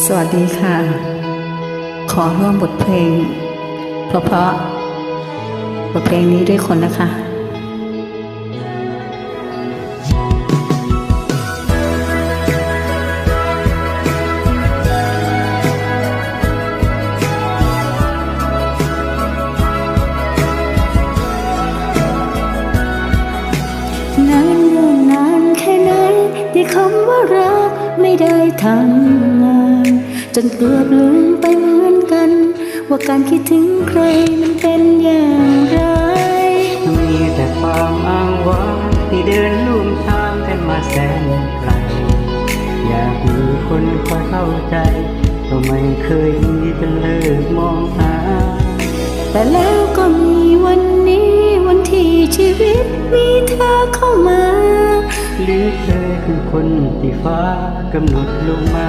สวัสดีค่ะ ขอร่วมบทเพลง เพราะเพราะบทเพลงนี้ด้วยคนนะคะนานเนิ่นนานแค่ไหนที่คำว่ารักไม่ได้ทำ จนเกือบลืมไปเหมือนกัน ว่าการคิดถึงใครมันเป็นอย่างไรมีแต่ความอ้างว้างที่เดินลุ่มทางกันมาแสนไกลอยากมีคนคอยเข้าใจก็ไม่เคยมีจนเลิกมองหา แต่แล้วก็มีวันนี้วันที่ชีวิตมีเธอเข้ามา หรือเธอคือคนที่ฟ้ากำหนดลงมา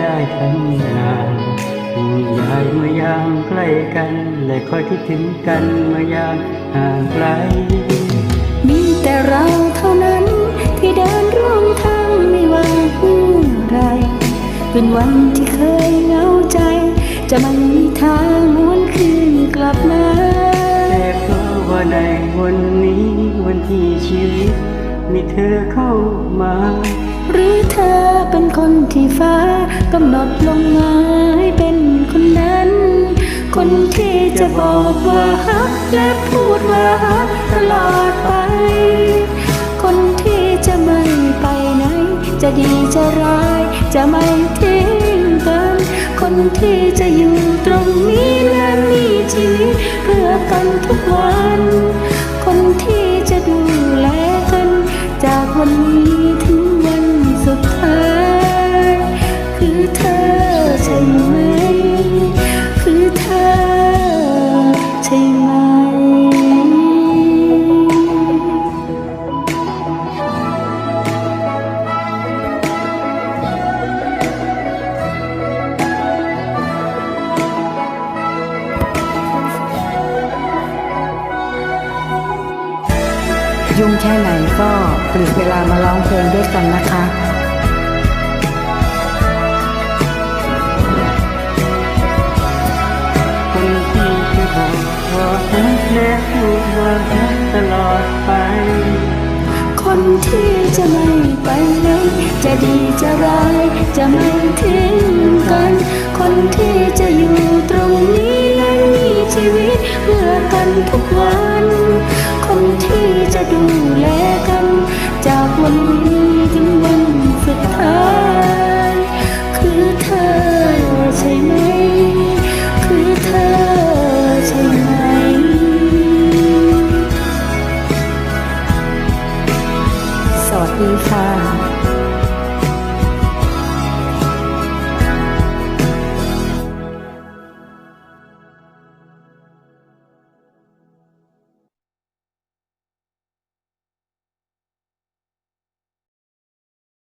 ได้ทำงานผู้ใหญ่เมื่อยามใกล้กัน และคอยคิดถึงกันเมื่อยามห่างไกล มีแต่เราเท่านั้นที่เดินร่วมทางไม่ว่าเมื่อไร เป็นวันที่เคยเหงาใจ จะไม่มีทางหวนคืนกลับมาแต่เพราะว่าในวันนี้วันที่ชีวิต มีเธอเข้ามา หรือเธอ คนที่ฟ้ากำหนดลงมาให้เป็นคนนั้น คนที่จะบอกว่าฮักและพูดว่าฮักตลอดไป คนที่จะไม่ไปไหน จะดีจะร้าย จะไม่ทิ้งกัน คนที่จะอยู่ตรงนี้และมีชีวิตเพื่อกันทุกวัน คนที่จะดูแลกันจากวันนี้ ยุ่งแค่ไหนก็ปลีกเวลามาร้องเพลงด้วยกันนะคะคนที่จะบอกว่ารักและพูดว่ารักตลอดไป คนที่จะไม่ไปไหนจะดีจะร้ายจะไม่ทิ้งกัน คนที่จะอยู่ตรงนี้และมีชีวิตเพื่อกันทุกวัน คนที่จะดูแลกัน จากวันนี้ถึง